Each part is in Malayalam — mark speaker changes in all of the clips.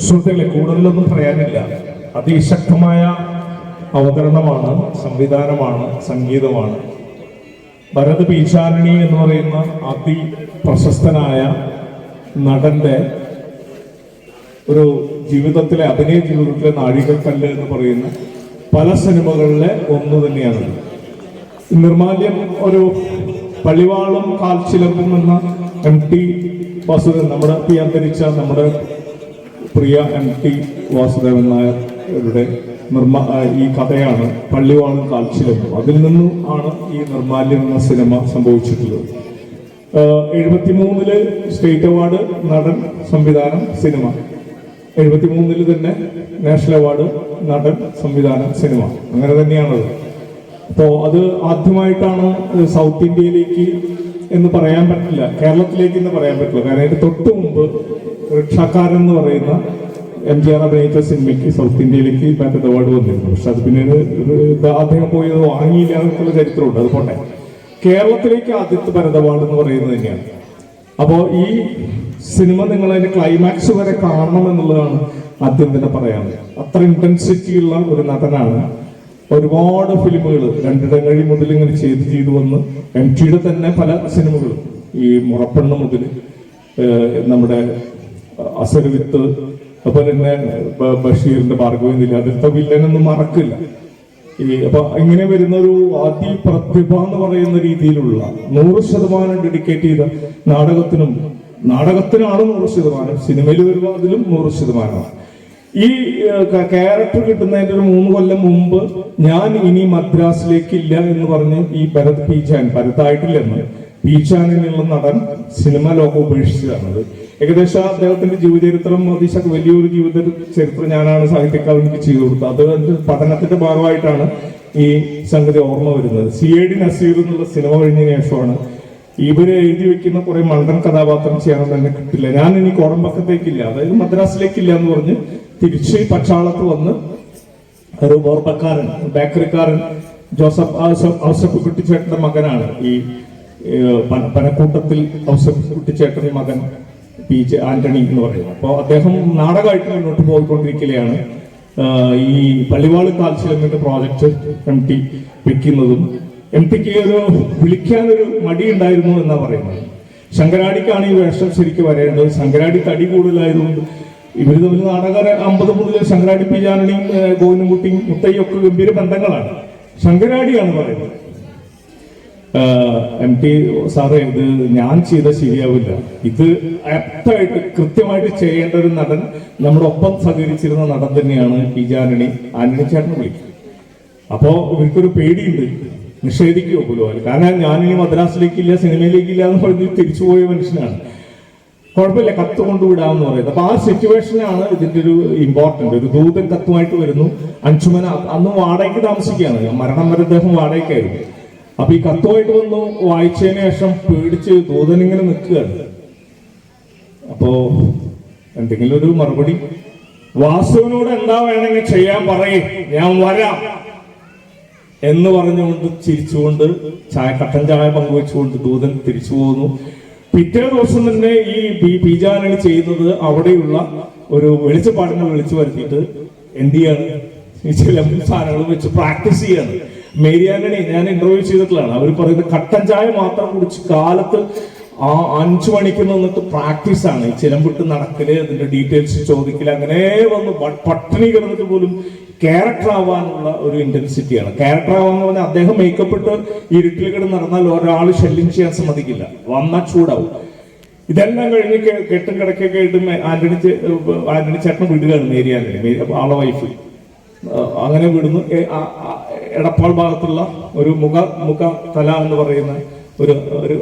Speaker 1: സുഹൃത്തുക്കളെ കൂടുതലൊന്നും പറയാനില്ല. അതിശക്തമായ അവതരണമാണ് സംവിധാനമാണ് സംഗീതമാണ്. ഭരത് പീശാരണി എന്ന് പറയുന്ന അതി പ്രശസ്തനായ നടന്റെ ഒരു ജീവിതത്തിലെ അഭിനയ ജീവിതത്തിലെ നാഴികക്കല്ല് എന്ന് പറയുന്ന പല സിനിമകളിലെ ഒന്ന് തന്നെയാണ്. നിർമാല്യം ഒരു പള്ളിവാളും കാൽച്ചിലമ്പും എന്ന എം ടി വാസുദേവൻ നമ്മുടെ അന്തരിച്ച നമ്മുടെ പ്രിയ എം ടി വാസുദേവൻ നായരുടെ നിർമ്മ ഈ കഥയാണ് പള്ളിവാളും കാൽച്ചിലും. അതിൽ നിന്നും ആണ് ഈ നിർമാല്യം എന്ന സിനിമ സംഭവിച്ചിട്ടുള്ളത്. എഴുപത്തിമൂന്നിൽ സ്റ്റേറ്റ് അവാർഡ് നടൻ സംവിധാനം സിനിമ. എഴുപത്തിമൂന്നിൽ തന്നെ നാഷണൽ അവാർഡ് നടൻ സംവിധാനം സിനിമ. അങ്ങനെ തന്നെയാണത്. അപ്പോൾ അത് ആദ്യമായിട്ടാണ് സൗത്ത് ഇന്ത്യയിലേക്ക് എന്ന് പറയാൻ പറ്റില്ല. കേരളത്തിലേക്ക് എന്ന് പറയാൻ പറ്റില്ല. കാരണം അതിന് തൊട്ട് മുമ്പ് റിക്ഷാക്കാരൻ എന്ന് പറയുന്ന എം ജി ആർ അഭിനയിച്ച സിനിമയ്ക്ക് സൗത്ത് ഇന്ത്യയിലേക്ക് മറ്റേ അവാർഡ് വന്നിരുന്നു. പക്ഷെ അത് പിന്നീട് അദ്ദേഹം പോയി അത് വാങ്ങിയില്ല എന്നുള്ള ചരിത്രമുണ്ട്. അത് പോട്ടെ. കേരളത്തിലേക്ക് ആദ്യത്തെ ഭരത് അവാർഡ് എന്ന് പറയുന്നത് തന്നെയാണ്. അപ്പോൾ ഈ സിനിമ നിങ്ങൾ അതിന്റെ ക്ലൈമാക്സ് വരെ കാണണം എന്നുള്ളതാണ് ആദ്യം തന്നെ പറയാനുള്ളത്. അത്ര ഇന്റൻസിറ്റി ഉള്ള ഒരു നടനാണ്. ഒരുപാട് ഫിലിമുകൾ രണ്ടിടങ്ങഴി മുതൽ ഇങ്ങനെ ചെയ്ത് ചെയ്ത് വന്ന് എം ടിയുടെ തന്നെ പല സിനിമകളും. ഈ മുറപ്പെണ്ണ് മുതൽ നമ്മുടെ അസരവിത്ത് അതുപോലെ തന്നെ ബഷീറിന്റെ ഭാർഗവി നില അതിലത്തെ വില്ലനൊന്നും മറക്കില്ല. ഈ അപ്പൊ ഇങ്ങനെ വരുന്ന ഒരു അതിപ്രതിഭ എന്ന് പറയുന്ന രീതിയിലുള്ള നൂറ് ശതമാനം ഡെഡിക്കേറ്റ് ചെയ്ത നാടകത്തിനും നാടകത്തിനാണ് നൂറ് ശതമാനം സിനിമയിൽ വരുമ്പോൾ അതിലും നൂറ് ശതമാനമാണ്. ഈ ക്യാരക്ടർ കിട്ടുന്നതിന്റെ ഒരു മൂന്ന് കൊല്ലം മുമ്പ് ഞാൻ ഇനി മദ്രാസിലേക്കില്ല എന്ന് പറഞ്ഞ് ഈ ഭരത് പി ജാൻ ഭരതായിട്ടില്ലെന്ന് പീച്ചാനിലുള്ള നടൻ സിനിമ ലോകം ഉപേക്ഷിച്ചതാണത്. ഏകദേശം അദ്ദേഹത്തിന്റെ ജീവചരിത്രം അതിശക്തി വലിയൊരു ജീവിത ചരിത്രം ഞാനാണ് സാഹിത്യക്കാരനിക്ക് ചെയ്തു കൊടുത്തത്. അത് പഠനത്തിന്റെ ഭാഗമായിട്ടാണ് ഈ സംഗതി ഓർമ്മ വരുന്നത്. സി എ ഡി നസീർ എന്നുള്ള സിനിമ കഴിഞ്ഞ ശേഷമാണ് ഇവർ എഴുതി വെക്കുന്ന കുറെ മണ്ടൻ കഥാപാത്രം ചെയ്യാൻ തന്നെ കിട്ടില്ല. ഞാൻ ഇനി കോടമ്പക്കത്തേക്കില്ല. അതായത് മദ്രാസിലേക്കില്ല എന്ന് പറഞ്ഞ് തിരിച്ച് പച്ചാളത്ത് വന്ന് ഒരു ഓർമ്മക്കാരൻ ബേക്കറിക്കാരൻ ജോസഫ് ഔസഫ് കുട്ടിച്ചേട്ടന്റെ മകനാണ് ഈ പനക്കൂട്ടത്തിൽ ഔസഫ് കുട്ടിച്ചേട്ടന്റെ മകൻ പി ജെ ആന്റണി എന്ന് പറയുന്നത്. അപ്പോൾ അദ്ദേഹം നാടകമായിട്ട് മുന്നോട്ട് പോയിക്കൊണ്ടിരിക്കുകയാണ്. ഈ പള്ളിവാൾ കാൽച്ചിലമ്മിന്റെ പ്രോജക്റ്റ് എം ടി വെക്കുന്നതും എം ടിക്ക് ഒരു വിളിക്കാനൊരു മടി ഉണ്ടായിരുന്നു എന്നാ പറയുന്നത്. ശങ്കരാടിക്കാണ് ഈ വേഷം ശരിക്കും വരേണ്ടത്. ശങ്കരാടി തടി കൂടുതലായതുകൊണ്ട് ഇവർ തമ്മിൽ നാടകര അമ്പത് മുതൽ ശങ്കരാടി പി ജാനണിയും ഗോവിന്ദൻകുട്ടിയും മുത്തയ്യൊക്കെ ഗംഭീര ബന്ധങ്ങളാണ്. ശങ്കരാടിയാണ് പറയുന്നത്. എം ടി സാറേ ഇത് ഞാൻ ചെയ്ത ശരിയാവില്ല. ഇത് ആപ്റ്റായിട്ട് കൃത്യമായിട്ട് ചെയ്യേണ്ട ഒരു നടൻ നമ്മുടെ ഒപ്പം സഹകരിച്ചിരുന്ന നടൻ തന്നെയാണ് പി ജാനണി ആന്റണി. ചേട്ടനെ വിളിക്കും. അപ്പോ ഇവർക്കൊരു പേടിയുണ്ട്. നിഷേധിക്കുമോ പോലും കാരണം ഞാനിനി മദ്രാസിലേക്കില്ല സിനിമയിലേക്കില്ല എന്ന് പറഞ്ഞ് തിരിച്ചുപോയ മനുഷ്യനാണ്. കുഴപ്പമില്ല കത്ത് കൊണ്ടുവിടാമെന്ന് പറയുന്നത് അപ്പൊ ആ സിറ്റുവേഷനാണ് ഇതിന്റെ ഒരു ഇമ്പോർട്ടന്റ് ഒരു ദൂതൻ കത്തുമായിട്ട് വരുന്നു. അഞ്ചുമന അന്ന് വാടകയ്ക്ക് താമസിക്കുകയാണ്. മരണം വരെ അദ്ദേഹം വാടകയ്ക്കായിരുന്നു. അപ്പൊ ഈ കത്തുമായിട്ട് വന്നു വായിച്ചതിന് ശേഷം പേടിച്ച് ദൂതനിങ്ങനെ നിൽക്കുകയാണ്. അപ്പോ എന്തെങ്കിലും ഒരു മറുപടി? വാസുവിനോട് എന്താ വേണമെങ്കിൽ ചെയ്യാൻ പറയേ ഞാൻ വരാം. എന്ന് പറഞ്ഞുകൊണ്ട് ചിരിച്ചുകൊണ്ട് ചായ കട്ടൻ ചായ പങ്കുവെച്ചുകൊണ്ട് ദൂതൻ തിരിച്ചു പോകുന്നു പിറ്റേ ദിവസം തന്നെ ഈ ബിജാനണി ചെയ്യുന്നത് അവിടെയുള്ള ഒരു വെളിച്ചപ്പാടിനെ വിളിച്ചു വരുത്തിയിട്ട് എന്ത് ചെയ്യാണ്? ഈ ചില സാധനങ്ങൾ വെച്ച് പ്രാക്ടീസ് ചെയ്യാണ്. മേരിയാനണി ഞാൻ ഇന്റർവ്യൂ ചെയ്തിട്ടുള്ളതാണ്. അവർ പറയുന്നത് കട്ടൻ ചായ മാത്രം കുടിച്ച് കാലത്ത് ആ അഞ്ചു മണിക്ക് നിന്നിട്ട് പ്രാക്ടീസ് ആണ്. ഈ ചിലമ്പിട്ട് നടക്കൽ അതിന്റെ ഡീറ്റെയിൽസ് ചോദിക്കൽ അങ്ങനെ വന്ന് പട്ടിണി കിടന്നിട്ട് പോലും ക്യാരക്ടർ ആവാനുള്ള ഒരു ഇന്റൻസിറ്റിയാണ് ക്യാരക്ടർ ആവാന്ന് പറഞ്ഞാൽ അദ്ദേഹം മേക്കപ്പ് ഇട്ട് ഇരുട്ടിൽ കിടന്ന് നടന്നാൽ ഒരാൾ ശല്യം ചെയ്യാൻ സമ്മതിക്കില്ല. വന്നാൽ ചൂടാവും. ഇതെല്ലാം കഴിഞ്ഞ് കെട്ടും കിടക്കൊക്കെ ആയിട്ട് ആന്റണി ആന്റണി ചേട്ടൻ വിടുകയാണ് മേരി ആന്റണി വൈഫ് അങ്ങനെ വിടുന്നു. എടപ്പാൾ ഭാഗത്തുള്ള ഒരു മുഖ മുഖ തല എന്ന് പറയുന്ന ഒരു ഒരു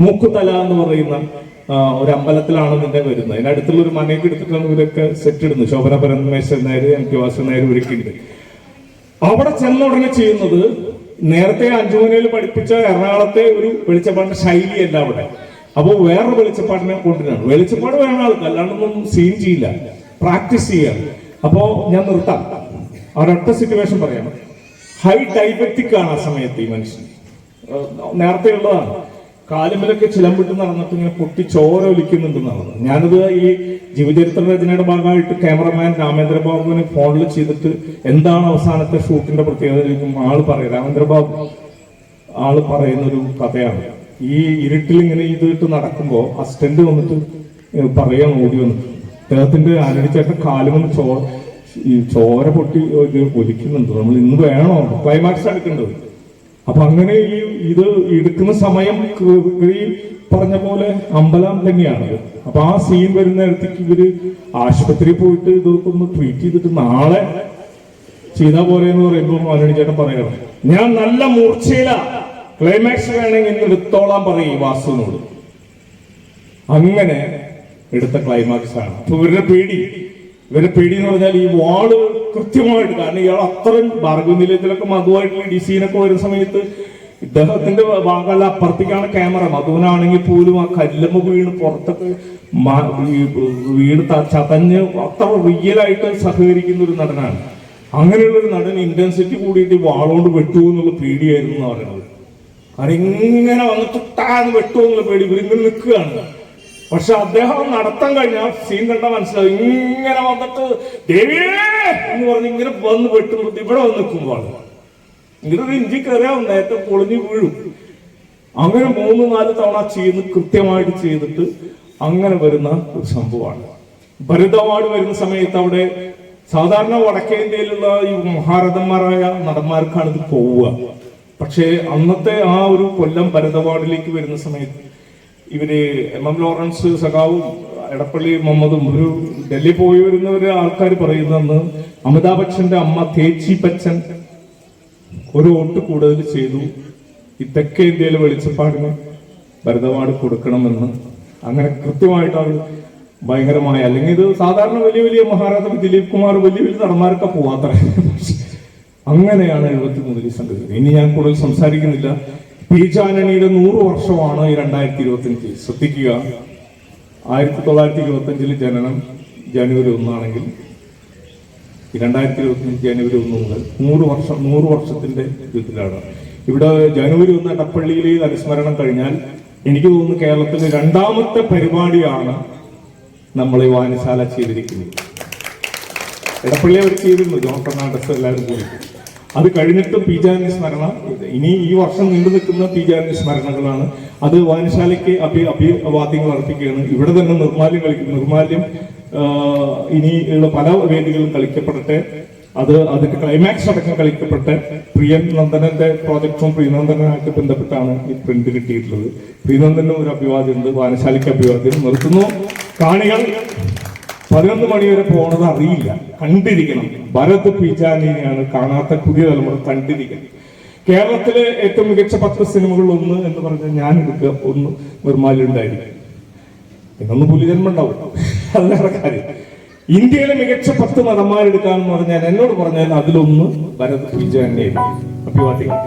Speaker 1: മൂക്കുതല എന്ന് പറയുന്ന ഒരു അമ്പലത്തിലാണ് നിന്നെ വരുന്നത്. അതിനടുത്തുള്ള ഒരു മനയൊക്കെ എടുത്തിട്ടാണ് ഇവരൊക്കെ സെറ്റ് ഇടുന്നത്. ശോഭന പരമേശ്വരൻ നായർ എം കെ വാസൻ നായർ ഇവരൊക്കെ അവിടെ ചെന്ന ഉടനെ ചെയ്യുന്നത് നേരത്തെ അഞ്ചുമനയിൽ പഠിപ്പിച്ച എറണാകുളത്തെ ഒരു വെളിച്ചപ്പാടിന്റെ ശൈലിയല്ല അവിടെ. അപ്പോൾ വേറൊരു വെളിച്ചപ്പാടിനെ കൊണ്ടുവരാണ്. വെളിച്ചപ്പാട് വേണം ആൾക്ക് അല്ലാണ്ടൊന്നും സീൻ ചെയ്യില്ല. പ്രാക്ടീസ് ചെയ്യാണ് അപ്പോ ഞാൻ നിർത്താം. ഒരൊറ്റ സിറ്റുവേഷൻ പറയാം. ഹൈ ഡയബറ്റിക് ആണ് ആ സമയത്ത് ഈ മനുഷ്യൻ. നേരത്തെ ഉള്ളതാണ്. കാലുമലൊക്കെ ചിലമ്പിട്ട് നടന്നിട്ട് ഇങ്ങനെ പൊട്ടി ചോര ഒലിക്കുന്നുണ്ടെന്നാണ്. ഞാനത് ഈ ജീവചരിത്ര രചനയുടെ ഭാഗമായിട്ട് ക്യാമറമാൻ രാമേന്ദ്ര ബാബുവിന് ഫോണിൽ ചെയ്തിട്ട് എന്താണ് അവസാനത്തെ ഷൂട്ടിന്റെ പ്രത്യേകത ആൾ പറയും. രാമേന്ദ്രബാബു ആൾ പറയുന്ന ഒരു കഥയാണ്. ഈ ഇരുട്ടിൽ ഇങ്ങനെ ഇതിട്ട് നടക്കുമ്പോൾ അസിസ്റ്റന്റ് വന്നിട്ട് പറയാൻ ഓടി വന്നിട്ട്. അദ്ദേഹത്തിന്റെ ആനടിച്ചേട്ടൻ കാലുമെന്ന് ചോ ഈ ചോര പൊട്ടി ഇത് ഒലിക്കുന്നുണ്ട്. നമ്മൾ ഇന്ന് വേണോ? ക്ലൈമാക്സ് എടുക്കേണ്ടത്. അപ്പൊ അങ്ങനെ ഈ ഇത് എടുക്കുന്ന സമയം പറഞ്ഞ പോലെ അമ്പലം തന്നെയാണ് അപ്പൊ ആ സീൻ വരുന്ന നേരത്തേക്ക് ഇവർ ആശുപത്രിയിൽ പോയിട്ട് ഇതൊക്കെ ഒന്ന് ട്രീറ്റ് ചെയ്തിട്ട് നാളെ ചെയ്താ പോലെ എന്ന് പറയുമ്പോൾ മലയാളി ചേട്ടൻ പറയണം ഞാൻ നല്ല മൂർച്ചയില. ക്ലൈമാക്സ് വേണമെങ്കിൽ ഇന്ന് എടുത്തോളാൻ പറയും വാസുവിനോട്. അങ്ങനെ എടുത്ത ക്ലൈമാക്സ് ആണ് അപ്പൊ ഇവരുടെ പേടി. ഇവരുടെ പേടി എന്ന് പറഞ്ഞാൽ ഈ വാൾ കൃത്യമായിട്ട് കാരണം ഇയാൾ അത്രയും ഭാർഗവ നിലയത്തിലൊക്കെ മധുവായിട്ടുള്ള ഡിസീനൊക്കെ വരുന്ന സമയത്ത് ഇദ്ദേഹത്തിന്റെ ഭാഗമല്ല അപ്പുറത്തേക്കാണ് ക്യാമറ മധുവിനാണെങ്കിൽ പോലും ആ കല്ലമ്മ വീണ് പുറത്തൊക്കെ വീട് ചതഞ്ഞ് അത്ര റിയലായിട്ട് സഹകരിക്കുന്ന ഒരു നടനാണ്. അങ്ങനെയുള്ള ഒരു നടൻ ഇന്റൻസിറ്റി കൂടിയിട്ട് വാളോണ്ട് വെട്ടു എന്നുള്ള പേടിയായിരുന്നു എന്ന് പറയുന്നത്. കാരണം ഇങ്ങനെ വന്നിട്ട് ടാന്ന് വെട്ടു എന്നുള്ള പേടി. ഇവരിങ്ങനെ നിൽക്കുകയാണ്. പക്ഷെ അദ്ദേഹം നടത്താൻ കഴിഞ്ഞ സീൻ കണ്ട മനസ്സിലാവും ഇങ്ങനെ വന്നിട്ട് ദേവിയേ എന്ന് പറഞ്ഞ് ഇങ്ങനെ വന്ന് വെട്ടുമ്പോൾ ഇവിടെ വന്ന് നിൽക്കുമ്പോൾ ഇങ്ങനെ ഒരു ഇഞ്ചി കയറിയാ നേരത്തെ പൊളിഞ്ഞു വീഴും. അങ്ങനെ മൂന്ന് നാല് തവണ ചെയ്ത് കൃത്യമായിട്ട് ചെയ്തിട്ട് അങ്ങനെ വരുന്ന ഒരു സംഭവമാണ്. ഭരതവാട് വരുന്ന സമയത്ത് അവിടെ സാധാരണ വടക്കേ ഇന്ത്യയിലുള്ള ഈ മഹാരഥന്മാരായ നടന്മാർക്കാണ് ഇത് പോവുക. പക്ഷേ അന്നത്തെ ആ ഒരു കൊല്ലം ഭരതവാടിലേക്ക് വരുന്ന സമയത്ത് ഇവർ എം എം ലോറൻസ് സഖാവും എടപ്പള്ളി മുഹമ്മദും ഒരു ഡൽഹി പോയി വരുന്നവര് ആൾക്കാർ പറയുന്നതെന്ന് അമിതാഭ് ബച്ചന്റെ അമ്മ തേച്ചി ബച്ചൻ ഒരു വോട്ട് കൂടുതൽ ചെയ്തു. ഈ തെക്കേ ഇന്ത്യയിലെ വെളിച്ചപ്പാടിന് ഭരതവാട് കൊടുക്കണമെന്ന്. അങ്ങനെ കൃത്യമായിട്ട് അവർ ഭയങ്കരമായ അല്ലെങ്കിൽ ഇത് സാധാരണ വലിയ വലിയ മഹാരാജ ദിലീപ് കുമാർ വലിയ വലിയ നടന്മാരൊക്കെ പോവാത്ര. അങ്ങനെയാണ് എഴുപത്തി മൂന്നിൽ സംഗതി ഇനി ഞാൻ കൂടുതൽ സംസാരിക്കുന്നില്ല. പി ജാനണിയുടെ നൂറ് വർഷമാണ് ഈ രണ്ടായിരത്തി ഇരുപത്തിയഞ്ച് ശ്രദ്ധിക്കുക. ആയിരത്തി തൊള്ളായിരത്തി ഇരുപത്തിയഞ്ചിൽ ജനനം ജനുവരി ഒന്നാണെങ്കിൽ രണ്ടായിരത്തി ഇരുപത്തി അഞ്ച് ജനുവരി ഒന്ന് മുതൽ നൂറ് വർഷം നൂറ് വർഷത്തിന്റെ യുദ്ധത്തിലാണ് ഇവിടെ ജനുവരി ഒന്ന് എടപ്പള്ളിയിൽ ഈ അനുസ്മരണം കഴിഞ്ഞാൽ എനിക്ക് തോന്നുന്നു കേരളത്തിലെ രണ്ടാമത്തെ പരിപാടിയാണ് നമ്മൾ ഈ വായനശാല ചെയ്തിരിക്കുന്നത്. എടപ്പള്ളി അവർ ചെയ്തിരുന്നു ജോൺ ഫെർണാണ്ടസ് എല്ലാവരും കൂടി. അത് കഴിഞ്ഞിട്ട് പി ജാനി സ്മരണ. ഇനി ഈ വർഷം നീണ്ടു നിൽക്കുന്ന പി ജാനി സ്മരണകളാണ്. അത് വായനശാലയ്ക്ക് അഭി അഭിവാദ്യങ്ങൾ അർപ്പിക്കുകയാണ്. ഇവിടെ തന്നെ നിർമാല്യം കളിക്കും. നിർമാല്യം ഇനി ഇനിയുള്ള പല വേദികളും കളിക്കപ്പെടട്ടെ. അത് അതിന്റെ ക്ലൈമാക്സ് അടക്കം കളിക്കപ്പെട്ട് പ്രിയൻ നന്ദനന്റെ പ്രോജക്റ്റും പ്രിയനന്ദനായിട്ട് ബന്ധപ്പെട്ടാണ് ഈ പ്രിന്റ് കിട്ടിയിട്ടുള്ളത്. പ്രിയനന്ദനും ഒരു അഭിവാദ്യം ഉണ്ട് വായനശാലയ്ക്ക് അഭിവാദ്യം നിർത്തുന്നു. കാണികൾ. പതിനൊന്ന് മണി വരെ പോണത് അറിയില്ല കണ്ടിരിക്കണം. ഭരത് പിജാനിനെയാണ് കാണാത്ത പുതിയ തലമുറ കണ്ടിരിക്കണം കേരളത്തിലെ ഏറ്റവും മികച്ച പത്ത് സിനിമകളിൽ ഒന്ന് എന്ന് പറഞ്ഞാൽ ഞാൻ എടുക്കുക ഒന്ന് നിർമ്മാല്യം ഉണ്ടായിരിക്കും ഇന്നൊന്ന് പുലിജന്മ ഉണ്ടാവും അത് കാര്യം. ഇന്ത്യയിലെ മികച്ച പത്ത് നടന്മാരെടുക്കാന്ന് പറഞ്ഞാൽ എന്നോട് പറഞ്ഞാൽ അതിലൊന്ന് ഭരത് പിജാനിയായിരിക്കും അഭിവാദ്യങ്ങൾ